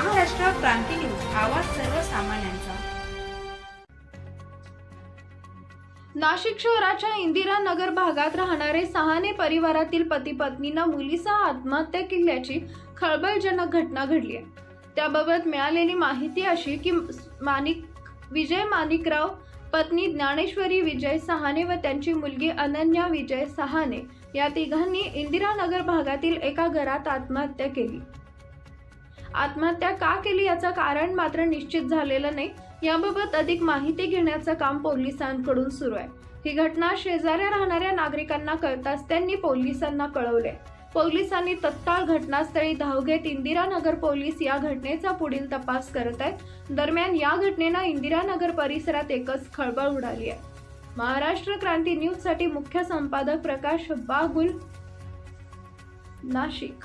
क्रांती news आवाज सर्वसामान्यांचा. नाशिक शहराच्या इंदिरानगर भागात राहणारे सहाने परिवारातील पती पत्नीनं मुलीसह आत्महत्या केल्याची खळबळजनक घटना घडली आहे. त्याबाबत मिळालेली माहिती अशी की माणिक विजय माणिकराव पत्नी ज्ञानेश्वरी विजय सहाने व त्यांची मुलगी अनन्या विजय सहाने या तिघांनी इंदिरानगर भागातील एका घरात आत्महत्या केली. आत्महत्या का केली याचं कारण मात्र निश्चित झालेलं नाही. याबाबत अधिक माहिती घेण्याचं काम पोलिसांकडून सुरू आहे. ही घटना शेजाऱ्या राहणाऱ्या नागरिकांना कळताच त्यांनी पोलिसांना कळवले पोलिसांनी तत्काळ घटनास्थळी धाव घेत इंदिरानगर पोलीस या घटनेचा पुढील तपास करत आहेत. दरम्यान या घटनेनं इंदिरानगर परिसरात एकच खळबळ उडाली आहे. महाराष्ट्र क्रांती न्यूजसाठी मुख्य संपादक प्रकाश बागुल नाशिक.